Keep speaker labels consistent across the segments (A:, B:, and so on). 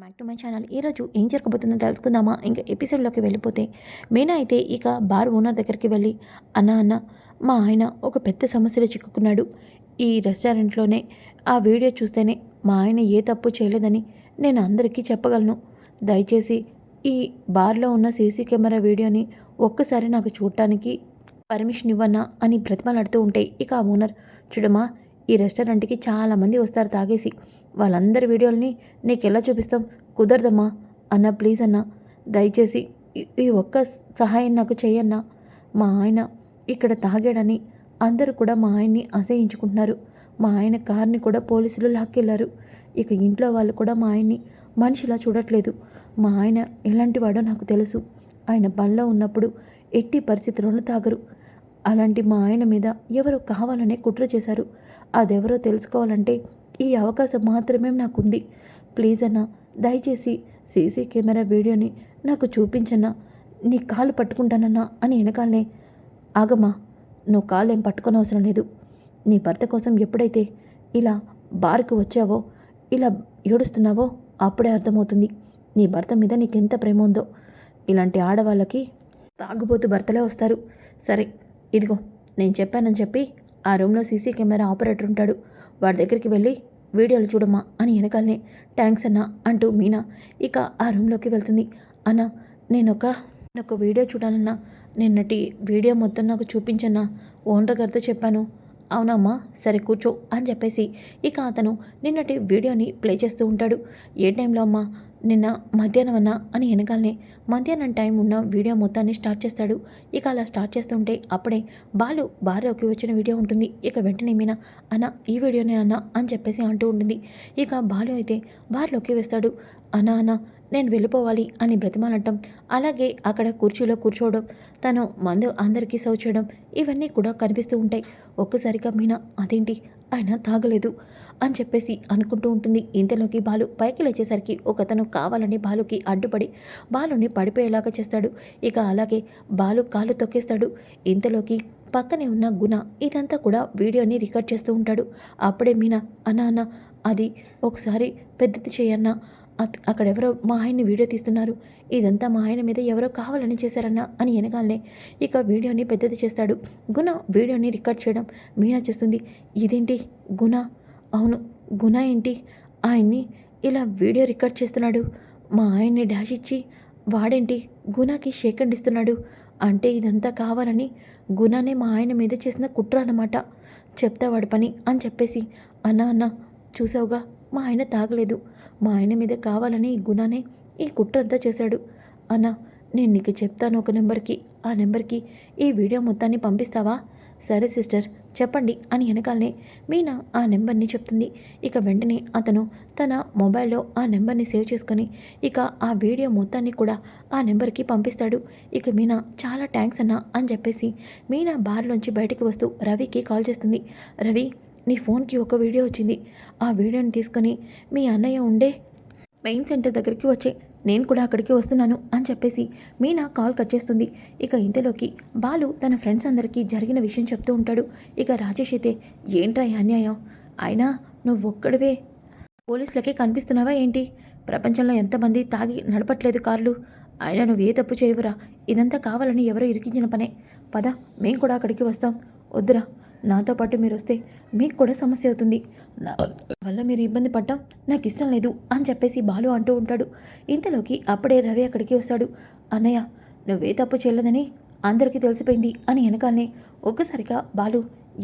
A: Back to my channel. ఈరోజు ఏం జరగబోతుందో తెలుసుకుందామా? ఇంకా ఎపిసోడ్లోకి వెళ్ళిపోతే మీనా అయితే ఇక బార్ ఓనర్ దగ్గరికి వెళ్ళి అన్న అన్న మా ఆయన ఒక పెద్ద సమస్యలో చిక్కుకున్నాడు. ఈ రెస్టారెంట్లోనే ఆ వీడియో చూస్తేనే మా ఆయన ఏ తప్పు చేయలేదని నేను అందరికీ చెప్పగలను. దయచేసి ఈ బార్లో ఉన్న సీసీ కెమెరా వీడియోని ఒక్కసారి నాకు చూడటానికి పర్మిషన్ ఇవ్వన్నా అని బ్రతిమలాడుతూ ఉంటే ఇక ఆ ఓనర్ చూడమా ఈ రెస్టారెంట్కి చాలామంది వస్తారు తాగేసి. వాళ్ళందరి వీడియోల్ని నీకు ఎలా చూపిస్తాం? కుదరదమ్మా. అన్న ప్లీజ్ అన్న. దయచేసి ఈ- ఒక్క సహాయం నాకు చేయన్నా. మా ఆయన ఇక్కడ తాగాడని అందరూ కూడా మా ఆయన్ని అసహించుకుంటున్నారు. మా ఆయన కార్ని కూడా పోలీసులు లాక్కెళ్ళారు. ఇక ఇంట్లో వాళ్ళు కూడా మా ఆయన్ని మనిషిలా చూడట్లేదు. మా ఆయన ఎలాంటి వాడో నాకు తెలుసు. ఆయన పనిలో ఉన్నప్పుడు ఎట్టి పరిస్థితుల్లోనూ తాగరు. అలాంటి మా ఆయన మీద ఎవరో కావాలనే కుట్ర చేశారు. అదెవరో తెలుసుకోవాలంటే ఈ అవకాశం మాత్రమే నాకుంది. ప్లీజ్ అన్న దయచేసి సీసీ కెమెరా వీడియోని నాకు చూపించన్నా నీ కాలు పట్టుకుంటానన్నా అని వెనకాలనే ఆగమ్మా నువ్వు కాలు ఏం పట్టుకొని అవసరం లేదు. నీ భర్త కోసం ఎప్పుడైతే ఇలా బార్కు వచ్చావో ఇలా ఏడుస్తున్నావో అప్పుడే అర్థమవుతుంది. నీ భర్త మీద నీకెంత ప్రేమ ఉందో. ఇలాంటి ఆడవాళ్ళకి తాగుబోతు భర్తలే వస్తారు. సరే ఇదిగో నేను చెప్పానని చెప్పి ఆ రూమ్లో సీసీ కెమెరా ఆపరేటర్ ఉంటాడు. వాడి దగ్గరికి వెళ్ళి వీడియోలు చూడమ్మా అని వెనకాలనే థ్యాంక్స్ అన్న అంటూ మీనా ఇక ఆ రూమ్లోకి వెళ్తుంది. అన్న నేనొక ఒక ఒక వీడియో చూడాలన్నా నిన్నటి వీడియో మొత్తం నాకు చూపించన్నా ఓనర్ గారితో చెప్పాను. అవునమ్మా సరే కూర్చో అని చెప్పేసి ఇక అతను నిన్నటి వీడియోని ప్లే చేస్తూ ఉంటాడు. ఏ టైంలో అమ్మా నిన్న మధ్యాహ్నం అన్నా అని వెనకాలనే మధ్యాహ్నం టైం ఉన్న వీడియో మొత్తాన్ని స్టార్ట్ చేస్తాడు. ఇక అలా స్టార్ట్ చేస్తుంటే అప్పుడే బాలు బార్లోకి వచ్చిన వీడియో ఉంటుంది. ఇక వెంటనే మీనా అన్న ఈ వీడియోనే అన్న అని చెప్పేసి అంటూ ఉంటుంది. ఇక బాలు అయితే బార్లోకి వేస్తాడు. అన్న అన్న నేను వెళ్ళిపోవాలి అని బ్రతిమాలటం అలాగే అక్కడ కుర్చీలో కూర్చోవడం తను మందు అందరికీ సౌ చేయడం ఇవన్నీ కూడా కనిపిస్తూ ఉంటాయి. ఒక్కసారిగా మీనా అదేంటి? ఆయన తాగలేదు. అని చెప్పేసి అనుకుంటూ ఉంటుంది. ఇంతలోకి బాలు పైకి లేచేసరికి ఒకతను కావాలని బాలుకి అడ్డుపడి బాలుని పడిపోయేలాగా చేస్తాడు. ఇక అలాగే బాలు కాలు తొక్కేస్తాడు. ఇంతలోకి పక్కనే ఉన్న గుణ ఇదంతా కూడా వీడియోని రికార్డ్ చేస్తూ ఉంటాడు. అప్పుడే మీనా అన్న అన్న అది ఒకసారి పెద్దది చేయన్నా. అక్కడెవరో మా ఆయన్ని వీడియో తీస్తున్నారు. ఇదంతా మా ఆయన మీద ఎవరో కావాలని చేశారన్నా అని ఎనగాలనే ఇక వీడియోని పెద్దది చేస్తాడు. గుణ వీడియోని రికార్డ్ చేయడం మీనా చేస్తుంది. ఇదేంటి గుణ? అవును గుణ ఏంటి? ఆయన్ని ఇలా వీడియో రికార్డ్ చేస్తున్నాడు. మా ఆయన్ని డాష్ ఇచ్చి వాడేంటి? గుణకి షేక్ అండ్ ఇస్తున్నాడు. అంటే ఇదంతా కావాలని గుణనే మా ఆయన మీద చేసిన కుట్ర అనమాట చెప్తా వాడి పని అని చెప్పేసి అన్న అన్న చూసావుగా మా ఆయన తాగలేదు. మా ఆయన మీద కావాలని ఈ గుణానే ఈ కుట్ర అంతా చేశాడు. అన్న నేను నీకు చెప్తాను ఒక నెంబర్కి. ఆ నెంబర్కి ఈ వీడియో మొత్తాన్ని పంపిస్తావా? సరే సిస్టర్. చెప్పండి అని వెనకాలనే మీనా ఆ నెంబర్ని చెప్తుంది. ఇక వెంటనే అతను తన మొబైల్లో ఆ నెంబర్ని సేవ్ చేసుకొని ఇక ఆ వీడియో మొత్తాన్ని కూడా ఆ నెంబర్కి పంపిస్తాడు. ఇక మీనా చాలా థ్యాంక్స్ అన్నా అని చెప్పేసి మీనా బార్లోంచి బయటికి వస్తూ రవికి కాల్ చేస్తుంది. రవి నీ ఫోన్కి ఒక వీడియో వచ్చింది. ఆ వీడియోని తీసుకొని మీ అన్నయ్య ఉండే మెయిన్ సెంటర్ దగ్గరికి వచ్చే నేను కూడా అక్కడికి వస్తున్నాను అని చెప్పేసి మీనా కాల్ కట్ చేస్తుంది. ఇక ఇంతలోకి బాలు తన ఫ్రెండ్స్ అందరికీ జరిగిన విషయం చెప్తూ ఉంటాడు. ఇక రాజేష్ అయితే ఏంట్రా ఈ అన్యాయం? అయినా నువ్వు ఒక్కడివే? పోలీసులకే కనిపిస్తున్నావా ఏంటి? ప్రపంచంలో ఎంతమంది తాగి నడపట్లేదు కార్లు? అయినా నువ్వు ఏ తప్పు చేయవురా? ఇదంతా కావాలని ఎవరో ఇరికించిన పనే. పద మేము కూడా అక్కడికి వస్తాం. వద్దురా. నాతో పాటు మీరు వస్తే మీకు కూడా సమస్య అవుతుంది. నా వల్ల మీరు ఇబ్బంది పడ్డం నాకు ఇష్టం లేదు అని చెప్పేసి బాలు అంటూ ఉంటాడు. ఇంతలోకి అప్పుడే రవి అక్కడికి వస్తాడు. అన్నయ్య నువ్వే తప్పు చేయలేదని అందరికీ తెలిసిపోయింది అని వెనకాలనే ఒక్కసారిగా బాలు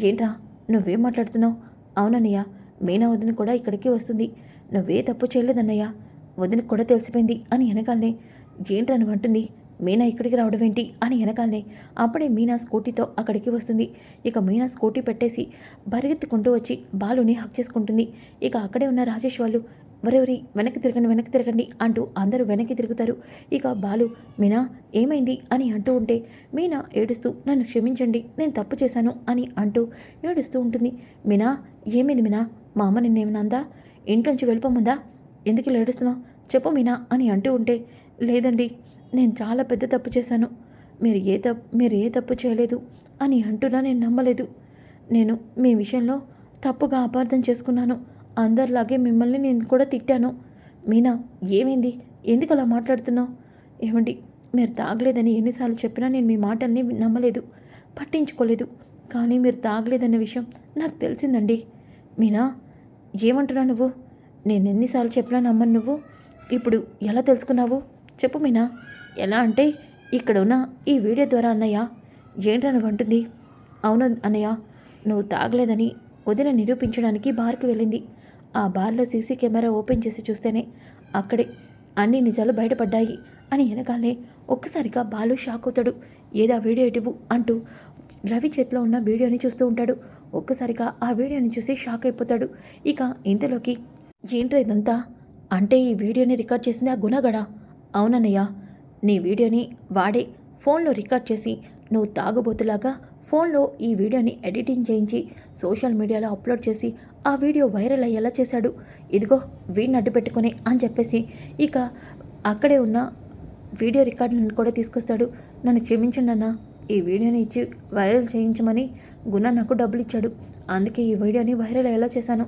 A: ఏంట్రా నువ్వేం మాట్లాడుతున్నావు? అవునన్నయ్య మీనా వదిన కూడా ఇక్కడికి వస్తుంది. నువ్వే తప్పు చేయలేదన్నయ్య వదినకు కూడా తెలిసిపోయింది అని వెనకాలనే ఏంట్రా నువ్వు అంటుంది? మీనా ఇక్కడికి రావడం ఏంటి అని వెనకాలనే. అప్పుడే మీనా స్కూటీతో అక్కడికి వస్తుంది. ఇక మీనా స్కూటీ పెట్టేసి పరిగెత్తుకుంటూ వచ్చి బాలుని హక్ చేసుకుంటుంది. ఇక అక్కడే ఉన్న రాజేష్ వాళ్ళు వరెవరి వెనక్కి తిరగండి వెనక్కి తిరగండి అంటూ అందరూ వెనక్కి తిరుగుతారు. ఇక బాలు మీనా ఏమైంది? అని అంటూ ఉంటే మీనా ఏడుస్తూ నన్ను క్షమించండి నేను తప్పు చేశాను అని అంటూ ఏడుస్తూ ఉంటుంది. మీనా ఏమైంది మీనా? మా అమ్మ నిన్నేమైనా అందా? ఇంట్లోంచి వెళ్ళిపోమందా? ఎందుకు ఇలా ఏడుస్తున్నావు? చెప్పు మీనా అని అంటూ ఉంటే లేదండి నేను చాలా పెద్ద తప్పు చేశాను. మీరు ఏ తప్పు మీరు ఏ తప్పు చేయలేదు అని అంటున్నా నేను నమ్మలేదు. నేను మీ విషయంలో తప్పుగా అపార్థం చేసుకున్నాను. అందరిలాగే మిమ్మల్ని నేను కూడా తిట్టాను. మీనా ఏమైంది? ఎందుకు అలా మాట్లాడుతున్నావు? ఏమండి మీరు తాగలేదని ఎన్నిసార్లు చెప్పినా నేను మీ మాటల్ని నమ్మలేదు పట్టించుకోలేదు. కానీ మీరు తాగలేదన్న విషయం నాకు తెలిసిందండి. మీనా ఏమంటున్నావు నువ్వు? నేను ఎన్నిసార్లు చెప్పినా నమ్మను నువ్వు. ఇప్పుడు ఎలా తెలుసుకున్నావు? చెప్పు మీనా. ఎలా అంటే ఇక్కడ ఉన్న ఈ వీడియో ద్వారా అన్నయ్య ఏంట్రా అంటుంది? అవును అన్నయ్య నువ్వు తాగలేదని వదిన నిరూపించడానికి బార్కి వెళ్ళింది. ఆ బార్లో సీసీ కెమెరా ఓపెన్ చేసి చూస్తేనే అక్కడే అన్ని నిజాలు బయటపడ్డాయి అని వెనకాలే ఒక్కసారిగా బాలు షాక్ అవుతాడు. ఏదా వీడియో ఇటువు అంటూ రవి చేతిలో ఉన్న వీడియోని చూస్తూ ఉంటాడు. ఒక్కసారిగా ఆ వీడియోని చూసి షాక్ అయిపోతాడు. ఇక ఇంతలోకి ఏంట్రా ఇదంతా? అంటే ఈ వీడియోని రికార్డ్ చేసింది ఆ గుణగడ? అవునన్నయ్య నీ వీడియోని వాడే ఫోన్లో రికార్డ్ చేసి నువ్వు తాగుబోతులాగా ఫోన్లో ఈ వీడియోని ఎడిటింగ్ చేయించి సోషల్ మీడియాలో అప్లోడ్ చేసి ఆ వీడియో వైరల్ అయ్యేలా చేశాడు. ఇదిగో వీడిని అడ్డు పెట్టుకుని అని చెప్పేసి ఇక అక్కడే ఉన్న వీడియో రికార్డును కూడా తీసుకొస్తాడు. నన్ను క్షమించండి అన్న ఈ వీడియోని ఇచ్చి వైరల్ చేయించమని గుణ నాకు డబ్బులు ఇచ్చాడు. అందుకే ఈ వీడియోని వైరల్ అయ్యేలా చేశాను.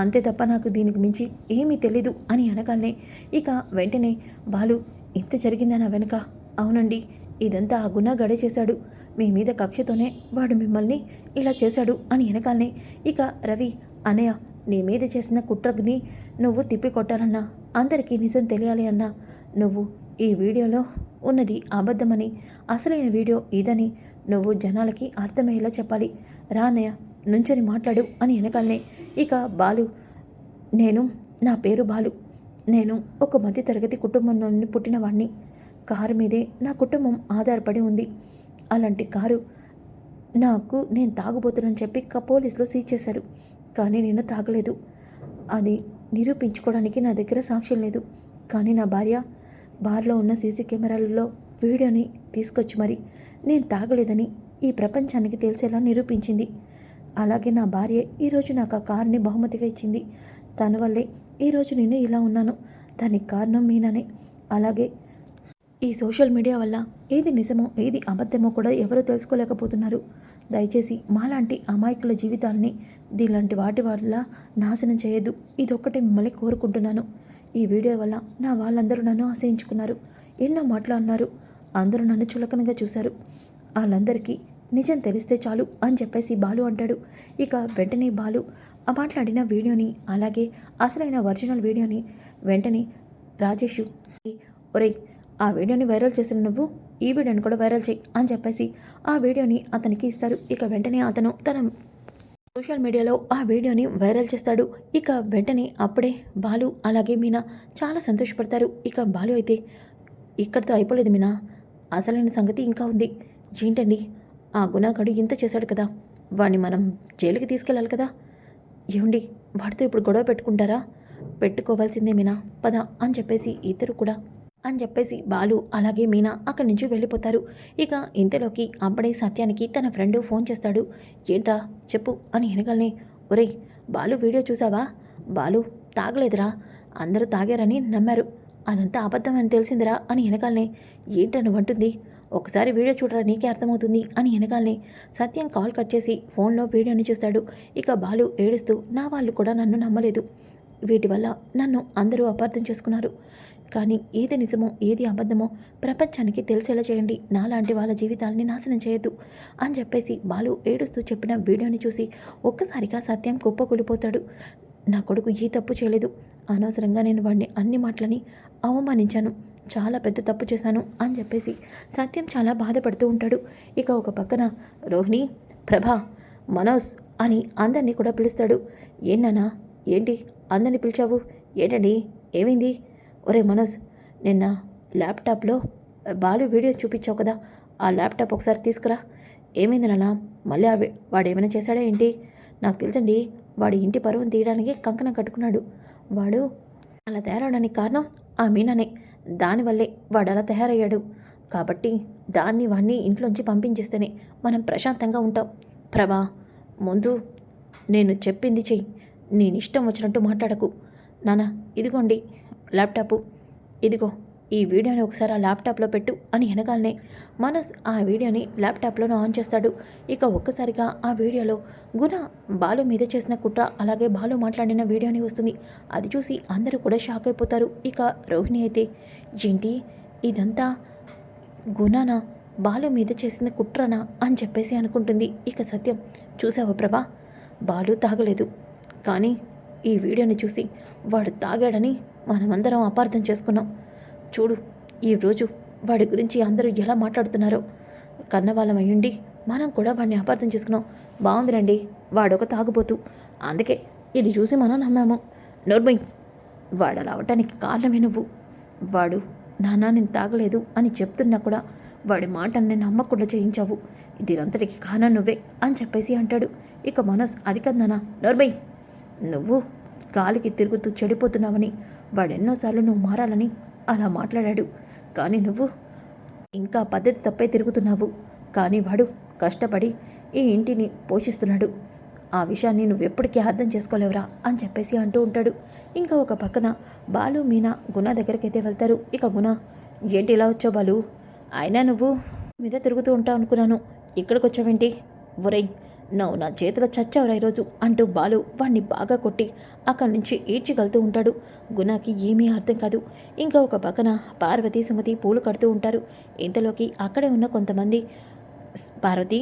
A: అంతే తప్ప నాకు దీనికి మించి ఏమీ తెలీదు అని అనగానే ఇక వెంటనే వాళ్ళు ఇంత జరిగిందా నా వెనుక? అవునండి ఇదంతా ఆ గుణ గడే చేశాడు. మీ మీద కక్షతోనే వాడు మిమ్మల్ని ఇలా చేశాడు అని వెనకాలనే. ఇక రవి అనయ్య నీ మీద చేసిన కుట్రగ్ని నువ్వు తిప్పికొట్టాలన్నా అందరికీ నిజం తెలియాలి అన్నా నువ్వు ఈ వీడియోలో ఉన్నది అబద్ధమని అసలైన వీడియో ఇదని నువ్వు జనాలకి అర్థమయ్యేలా చెప్పాలి. రానయ్య నుంచొని మాట్లాడు అని వెనకాలనే. ఇక బాలు నేను నా పేరు బాలు నేను ఒక మధ్య తరగతి కుటుంబం నుండి కారు మీదే నా కుటుంబం ఆధారపడి ఉంది. అలాంటి కారు నాకు నేను తాగుబోతున్నాను చెప్పి పోలీసులో పోలీసులు సీజ్ చేశారు. కానీ నేను తాగలేదు. అది నిరూపించుకోవడానికి నా దగ్గర సాక్ష్యం లేదు. కానీ నా భార్య బార్లో ఉన్న సీసీ కెమెరాలలో వీడియోని తీసుకొచ్చి మరి నేను తాగలేదని ఈ ప్రపంచానికి తెలిసేలా నిరూపించింది. అలాగే నా భార్య ఈరోజు నాకు ఆ కారుని బహుమతిగా ఇచ్చింది. తన వల్లే ఈరోజు నేను ఇలా ఉన్నాను. దానికి కారణం మీననే. అలాగే ఈ సోషల్ మీడియా వల్ల ఏది నిజమో ఏది అబద్ధమో కూడా ఎవరూ తెలుసుకోలేకపోతున్నారు. దయచేసి మాలాంటి అమాయకుల జీవితాల్ని దీలాంటి వాటి వల్ల నాశనం చేయొద్దు. ఇదొక్కటే మిమ్మల్ని కోరుకుంటున్నాను. ఈ వీడియో వల్ల నా వాళ్ళందరూ నన్ను ఆశయించుకున్నారు. ఎన్నో మాటలు అన్నారు. అందరూ నన్ను చులకనగా చూశారు. వాళ్ళందరికీ నిజం తెలిస్తే చాలు అని చెప్పేసి బాలు అంటాడు. ఇక వెంటనే బాలు మాట్లాడిన వీడియోని అలాగే అసలైన ఒరిజినల్ వీడియోని వెంటనే రాజేష్ ఒరేయ్ ఆ వీడియోని వైరల్ చేసిన నువ్వు ఈ వీడియోని కూడా వైరల్ చేయి అని చెప్పేసి ఆ వీడియోని అతనికి ఇస్తారు. ఇక వెంటనే అతను తన సోషల్ మీడియాలో ఆ వీడియోని వైరల్ చేస్తాడు. ఇక వెంటనే అప్పుడే బాలు అలాగే మీనా చాలా సంతోషపడతారు. ఇక బాలు అయితే ఇక్కడితో అయిపోలేదు మీనా అసలైన సంగతి ఇంకా ఉంది. ఏంటండి ఆ గుణాగాడు ఇంత చేశాడు కదా వాడిని మనం జైలుకి తీసుకెళ్ళాలి కదా ఏమండి వాడితో ఇప్పుడు గొడవ పెట్టుకుంటారా? పెట్టుకోవాల్సిందే మీనా. పద అని చెప్పేసి ఇద్దరు కూడా. అని చెప్పేసి బాలు అలాగే మీనా అక్కడి నుంచి వెళ్ళిపోతారు. ఇక ఇంతలోకి అప్పుడే సత్యానికి తన ఫ్రెండ్ ఫోన్ చేస్తాడు. ఏంట్రా చెప్పు అని వెనగల్ని ఒరేయ్ బాలు వీడియో చూసావా? బాలు తాగలేదురా. అందరూ తాగారని నమ్మారు. అదంతా అబద్ధం అని తెలిసిందిరా అని వెనకాలనే ఏంటను అంటుంది ఒకసారి వీడియో చూడరా నీకే అర్థమవుతుంది అని వెనకాలనే సత్యం కాల్ కట్ చేసి ఫోన్లో వీడియోని చూస్తాడు. ఇక బాలు ఏడుస్తూ నా వాళ్ళు కూడా నన్ను నమ్మలేదు. వీటి వల్ల నన్ను అందరూ అపార్థం చేసుకున్నారు. కానీ ఏది నిజమో ఏది అబద్ధమో ప్రపంచానికి తెలిసేలా చేయండి. నాలాంటి వాళ్ళ జీవితాల్ని నాశనం చేయొద్దు అని చెప్పేసి బాలు ఏడుస్తూ చెప్పిన వీడియోని చూసి ఒక్కసారిగా సత్యం కుప్పకూలిపోతాడు. నా కొడుకు ఏ తప్పు చేయలేదు. అనవసరంగా నేను వాడిని అన్ని మాటలని అవమానించాను. చాలా పెద్ద తప్పు చేశాను అని చెప్పేసి సత్యం చాలా బాధపడుతూ ఉంటాడు. ఇక ఒక పక్కన రోహిణి ప్రభా మనోజ్ అని అందరినీ కూడా పిలుస్తాడు. ఏంటన్నా ఏంటి? అందరినీ పిలిచావు? ఏంటండి? ఏమైంది? ఒరే మనోజ్ నిన్న ల్యాప్టాప్లో బాలు వీడియో చూపించావు కదా ఆ ల్యాప్టాప్ ఒకసారి తీసుకురా. ఏమైంది నాన్న? మళ్ళీ అవి వాడు ఏమైనా చేశాడా ఏంటి? నాకు తెలుసండి వాడి ఇంటి పరువును తీయడానికి కంకణం కట్టుకున్నాడు. వాడు అలా తయారవడానికి కారణం ఆ మీనానే. దానివల్లే వాడు అలా తయారయ్యాడు. కాబట్టి దాన్ని వాడిని ఇంట్లోంచి పంపించేస్తేనే మనం ప్రశాంతంగా ఉంటాం. ప్రభా ముందు నేను చెప్పింది చెయ్యి. నేను ఇష్టం వచ్చినట్టు మాట్లాడకు. నాన్న ఇదిగోండి ల్యాప్టాపు. ఇదిగో ఈ వీడియోని ఒకసారి ఆ ల్యాప్టాప్లో పెట్టు అని వెనకాలనే మనస్ ఆ వీడియోని ల్యాప్టాప్లోనే ఆన్ చేస్తాడు. ఇక ఒక్కసారిగా ఆ వీడియోలో గుణ బాలు మీద చేసిన కుట్ర అలాగే బాలు మాట్లాడిన వీడియోని వస్తుంది. అది చూసి అందరూ కూడా షాక్ అయిపోతారు. ఇక రోహిణి అయితే ఏంటి? ఇదంతా గుణనా? బాలు మీద చేసిన కుట్రనా? అని చెప్పేసి అనుకుంటుంది. ఇక సత్యం చూసావా ప్రభా? బాలు తాగలేదు. కానీ ఈ వీడియోని చూసి వాడు తాగాడని మనమందరం అపార్థం చేసుకున్నాం. చూడు ఈరోజు వాడి గురించి అందరూ ఎలా మాట్లాడుతున్నారో. కన్నవాళ్ళం అయ్యుండి మనం కూడా వాడిని అపార్థం చేసుకున్నాం. బాగుందిరండి వాడొక తాగుబోతు. అందుకే ఇది చూసి మనం నమ్మాము. నోర్మై వాడు అలా అవటానికి కారణమే నువ్వు. వాడు నానా నేను తాగలేదు అని చెప్తున్నా కూడా వాడి మాటల్ని నమ్మకుండా చేయించావు. దీనంతటికి కారణం నువ్వే అని చెప్పేసి అంటాడు. ఇక మనోజ్ అది కదనా నోర్మై నువ్వు గాలికి తిరుగుతూ చెడిపోతున్నావని వాడెన్నోసార్లు నువ్వు మారాలని అలా మాట్లాడాడు. కానీ నువ్వు ఇంకా పద్ధతి తప్పే తిరుగుతున్నావు. కానీ వాడు కష్టపడి ఈ ఇంటిని పోషిస్తున్నాడు. ఆ విషయాన్ని నువ్వెప్పటికీ అర్థం చేసుకోలేవురా అని చెప్పేసి అంటూ ఉంటాడు. ఇంకా ఒక పక్కన బాలు మీనా గుణ దగ్గరికైతే వెళ్తారు. ఇక గుణ ఏంటి ఇలా వచ్చావు బాలు? అయినా నువ్వు మీద తిరుగుతూ ఉంటావు అనుకున్నాను. ఇక్కడికి వచ్చావేంటి ఒరేయ్ నువ్వు నా చేతిలో చచ్చావురా ఈరోజు అంటూ బాలు వాణ్ణి బాగా కొట్టి అక్కడి నుంచి ఈడ్చిగలుతూ ఉంటాడు. గుణాకి ఏమీ అర్థం కాదు. ఇంకా ఒక పక్కన పార్వతి సుమతి పూలు కడుతూ ఉంటారు. ఇంతలోకి అక్కడే ఉన్న కొంతమంది పార్వతి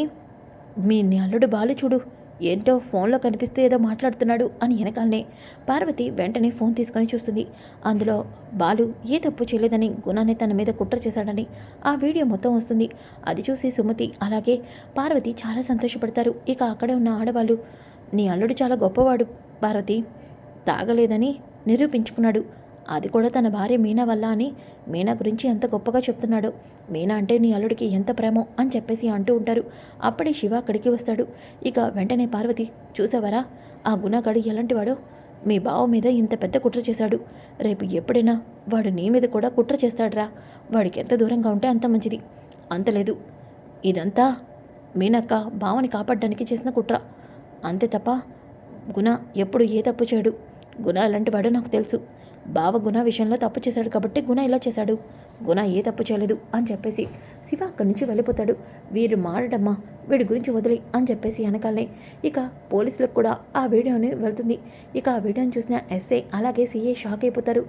A: మీ అల్లుడు బాలు చూడు. ఏంటో ఫోన్లో కనిపిస్తూ ఏదో మాట్లాడుతున్నాడు అని వెనకాలనే పార్వతి వెంటనే ఫోన్ తీసుకొని చూస్తుంది. అందులో బాలు ఏ తప్పు చేయలేదని గుణాన్ని తన మీద కుట్ర చేశాడని ఆ వీడియో మొత్తం వస్తుంది. అది చూసి సుమతి అలాగే పార్వతి చాలా సంతోషపడతారు. ఇక అక్కడే ఉన్న ఆడవాళ్ళు నీ అల్లుడు చాలా గొప్పవాడు పార్వతి తాగలేదని నిరూపించుకున్నాడు. అది కూడా తన భార్య మీనా వల్ల అని మీనా గురించి ఎంత గొప్పగా చెప్తున్నాడు. మీనా అంటే నీ అల్లుడికి ఎంత ప్రేమో అని చెప్పేసి అంటూ ఉంటారు. అప్పుడే శివ అక్కడికి వస్తాడు. ఇక వెంటనే పార్వతి చూసావరా? ఆ గుణగాడు ఎలాంటివాడో మీ బావ మీద ఇంత పెద్ద కుట్ర చేశాడు. రేపు ఎప్పుడైనా వాడు నీ మీద కూడా కుట్ర చేస్తాడురా. వాడికి ఎంత దూరంగా ఉంటే అంత మంచిది. అంత లేదు. ఇదంతా మీనక్క బావని కాపాడడానికి చేసిన కుట్ర. అంతే తప్ప గుణ ఎప్పుడు ఏ తప్పు చేయడు. గుణ అలాంటి వాడో నాకు తెలుసు. బావ గుణ విషయంలో తప్పు చేశాడు కాబట్టి గుణ ఇలా చేశాడు. గుణ ఏ తప్పు చేయలేదు అని చెప్పేసి శివ అక్కడి నుంచి వెళ్ళిపోతాడు. వీరు మారడమ్మా వీడి గురించి వదిలి అని చెప్పేసి వెనకాలనే. ఇక పోలీసులకు కూడా ఆ వీడియోని వెళ్తుంది. ఇక ఆ వీడియోని చూసిన ఎస్ఐ అలాగే సీఏ షాక్ అయిపోతారు.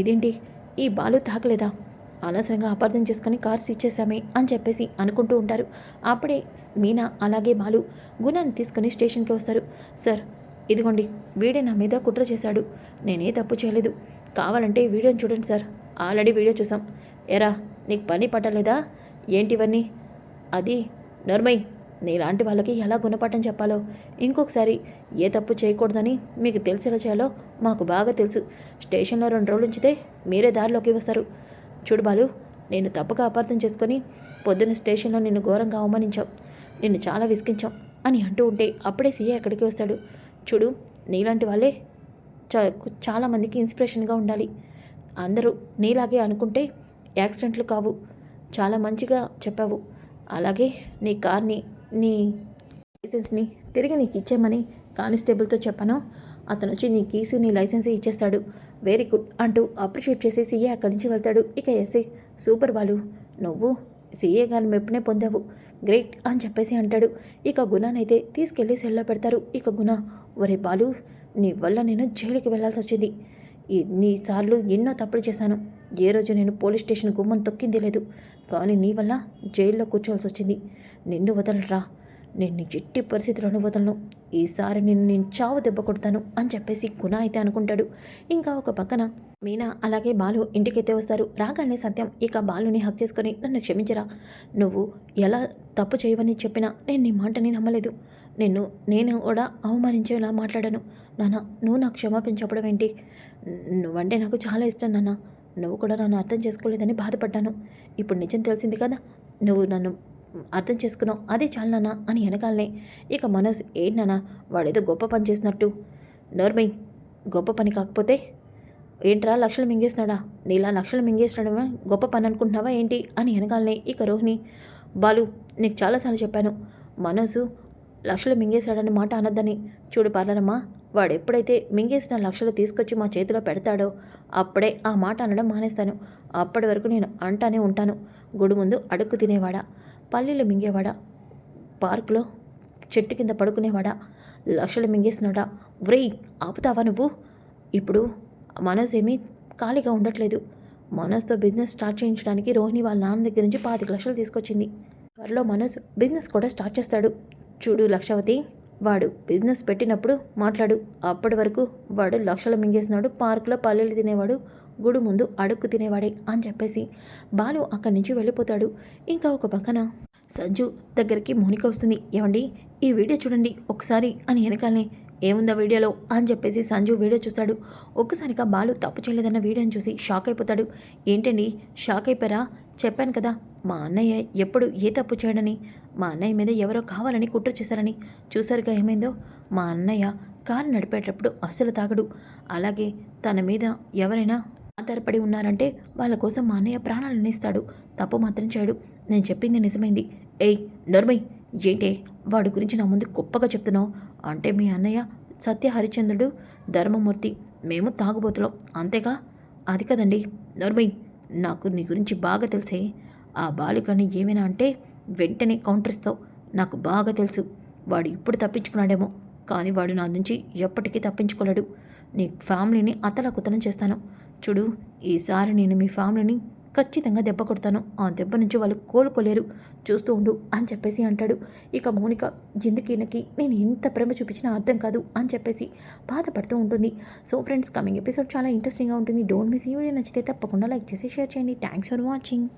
A: ఇదేంటి? ఈ బాలు తాకలేదా అనవసరంగా అపార్థం చేసుకొని కార్ ఇచ్చేసామే అని చెప్పేసి అనుకుంటూ ఉంటారు. అప్పుడే మీనా అలాగే బాలు గుణాన్ని తీసుకొని స్టేషన్కి వస్తారు. సార్ ఇదిగోండి వీడే నా మీద కుట్ర చేశాడు. నేనే తప్పు చేయలేదు. కావాలంటే వీడియోని చూడండి సార్. ఆల్రెడీ వీడియో చూసాం. ఎరా నీకు పని పట్టలేదా? ఏంటివన్నీ? అది నర్మయ్ నీలాంటి వాళ్ళకి ఎలా గుణపాఠం చెప్పాలో? ఇంకొకసారి ఏ తప్పు చేయకూడదని మీకు తెలిసేలా చేయాలో మాకు బాగా తెలుసు. స్టేషన్లో రెండు రోజులు ఉంచితే మీరే దారిలోకి వస్తారు. చూడు బాలు నేను తప్పుగా అపార్థం చేసుకొని పొద్దున్న స్టేషన్లో నిన్ను ఘోరంగా అవమానించాం. నిన్ను చాలా విసిగించాం అని అంటూ ఉంటే అప్పుడే సీఏ అక్కడికి వస్తాడు. చూడు నీలాంటి వాళ్ళే చా చాలామందికి ఇన్స్పిరేషన్గా ఉండాలి. అందరూ నీలాగే అనుకుంటే యాక్సిడెంట్లు కావు. చాలా మంచిగా చెప్పావు. అలాగే నీ కార్ని నీ లైసెన్స్ని తిరిగి నీకు ఇచ్చేయమని కానిస్టేబుల్తో చెప్పాను. అతను వచ్చి నీ కీసు నీ లైసెన్స్ ఇచ్చేస్తాడు. వెరీ గుడ్ అంటూ అప్రిషియేట్ చేసి సీఏ అక్కడి నుంచి వెళ్తాడు. ఇక ఎస్ఐ సూపర్ బాలు నువ్వు సీఏ గారి మెప్పునే పొందావు. గ్రేట్ అని చెప్పేసి అంటాడు. ఇక గుణానైతే తీసుకెళ్ళి సెల్లో పెడతారు. ఇక గుణ ఒరే బాలు నీ వల్ల నేను జైలుకి వెళ్ళాల్సి వచ్చింది. ఇన్నిసార్లు ఎన్నో తప్పులు చేశాను. ఏ రోజు నేను పోలీస్ స్టేషన్ గుమ్మం తొక్కింది లేదు. కానీ నీ వల్ల జైల్లో కూర్చోవాల్సి వచ్చింది. నిన్ను వదలరా. నేను నీ ఎట్టి పరిస్థితులను వదలను. ఈసారి నిన్ను నేను చావు దెబ్బ కొడతాను అని చెప్పేసి గుణ అయితే అనుకుంటాడు. ఇంకా ఒక పక్కన మీనా అలాగే బాలు ఇంటికైతే వస్తారు. రాగానే సత్యం ఇక బాలుని హక్ చేసుకొని నన్ను క్షమించరా. నువ్వు ఎలా తప్పు చేయవని చెప్పినా నేను నీ మాటని నమ్మలేదు. నిన్ను నేను కూడా అవమానించేలా మాట్లాడాను. నాన్న నువ్వు నాకు క్షమాపణ చెప్పడం ఏంటి? నువ్వంటే నాకు చాలా ఇష్టం నాన్న. నువ్వు కూడా నన్ను అర్థం చేసుకోలేదని బాధపడ్డాను. ఇప్పుడు నిజం తెలిసింది కదా. నువ్వు నన్ను అర్థం చేసుకున్నావు. అదే చాలు నాన్న అని వెనకాలనే. ఇక మనోజ్ ఏంటి నాన్న? వాడేదో గొప్ప పని చేసినట్టు నోర్మై గొప్ప పని కాకపోతే ఏంట్రా లక్షలు మింగేస్తున్నాడా? నీలా లక్షలు మింగేసినాడమే గొప్ప పని అనుకుంటున్నావా ఏంటి? అని వెనకాలనే ఇక రోహిణి బాలు నీకు చాలాసార్లు చెప్పాను. మనసు లక్షలు మింగేశాడని మాట అనద్దని. చూడు పార్లరమ్మా వాడు ఎప్పుడైతే మింగేసిన లక్షలు తీసుకొచ్చి మా చేతిలో పెడతాడో అప్పుడే ఆ మాట అనడం మానేస్తాను. అప్పటి వరకు నేను అంటానే ఉంటాను. గుడి ముందు అడుక్కు తినేవాడా? పల్లీలు మింగేవాడా. పార్కులో చెట్టు కింద పడుకునేవాడా. లక్షలు మింగేసినాడా. వ్రై ఆపుతావా నువ్వు? ఇప్పుడు మనోజ్ ఏమీ ఖాళీగా ఉండట్లేదు. మనోజ్తో బిజినెస్ స్టార్ట్ చేయించడానికి రోహిణి వాళ్ళ నాన్న దగ్గర నుంచి పాతిక లక్షలు తీసుకొచ్చింది. త్వరలో మనోజ్ బిజినెస్ కూడా స్టార్ట్ చేస్తాడు. చూడు లక్షవతి వాడు బిజినెస్ పెట్టినప్పుడు మాట్లాడు. అప్పటి వరకు వాడు లక్షలు మింగేసినాడు పార్కులో పల్లెలు తినేవాడు. గుడి ముందు అడుక్కు తినేవాడే అని చెప్పేసి బాలు అక్కడి నుంచి వెళ్ళిపోతాడు. ఇంకా ఒక పక్కన సంజు దగ్గరికి మోనిక వస్తుంది. ఏమండి ఈ వీడియో చూడండి ఒకసారి అని వెనకాలనే ఏముందా వీడియోలో? అని చెప్పేసి సంజు వీడియో చూస్తాడు. ఒక్కసారిగా బాలు తప్పు చేయలేదన్న వీడియోని చూసి షాక్ అయిపోతాడు. ఏంటండి షాక్ అయిపోయారా? చెప్పాను కదా మా అన్నయ్య ఎప్పుడు ఏ తప్పు చేయడని మా అన్నయ్య మీద ఎవరో కావాలని కుట్ర చేశారని. చూసారుగా ఏమైందో? మా అన్నయ్య కారు నడిపేటప్పుడు అస్సలు తాగడు. అలాగే తన మీద ఎవరైనా ఆధారపడి ఉన్నారంటే వాళ్ళ కోసం మా అన్నయ్య ప్రాణాలను ఇస్తాడు తప్పు మాత్రం చేయడు. నేను చెప్పింది నిజమైంది. ఏయ్ నర్మయ్ ఏంటే? వాడి గురించి నా ముందు గొప్పగా చెప్తున్నావు. అంటే మీ అన్నయ్య సత్య హరిచంద్రుడు ధర్మమూర్తి. మేము తాగుబోతులం. అంతేగా? అది కదండి. నర్మయ్ నాకు నీ గురించి బాగా తెలిసే. ఆ బాలికని ఏమైనా అంటే వెంటనే కౌంటర్ ఇస్తావు. నాకు బాగా తెలుసు. వాడు ఇప్పుడు తప్పించుకున్నాడేమో. కానీ వాడు నా నుంచి ఎప్పటికీ తప్పించుకోలేడు. నీ ఫ్యామిలీని అతలకుతలం చేస్తాను. చూడు ఈసారి నేను మీ ఫ్యామిలీని ఖచ్చితంగా దెబ్బ కొడతాను. ఆ దెబ్బ నుంచి వాళ్ళు కోలుకోలేరు. చూస్తూ ఉండు అని చెప్పేసి అంటాడు. ఇక మౌనిక ఎందుకు నేను ఎంత ప్రేమ చూపించినా అర్థం కాదు అని చెప్పేసి బాధపడుతూ ఉంటుంది. సో ఫ్రెండ్స్ కమింగ్ ఎపిసోడ్ చాలా ఇంట్రెస్టింగ్గా ఉంటుంది. డోంట్ మిస్ ఈ వీడియో నచ్చితే తప్పకుండా లైక్ చేసి షేర్ చేయండి. Thanks for watching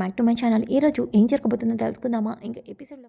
A: back to my channel ఈరోజు ఏం జరగబోతుందో తెలుసుకుందామా? ఇంకా ఎపిసోడ్లో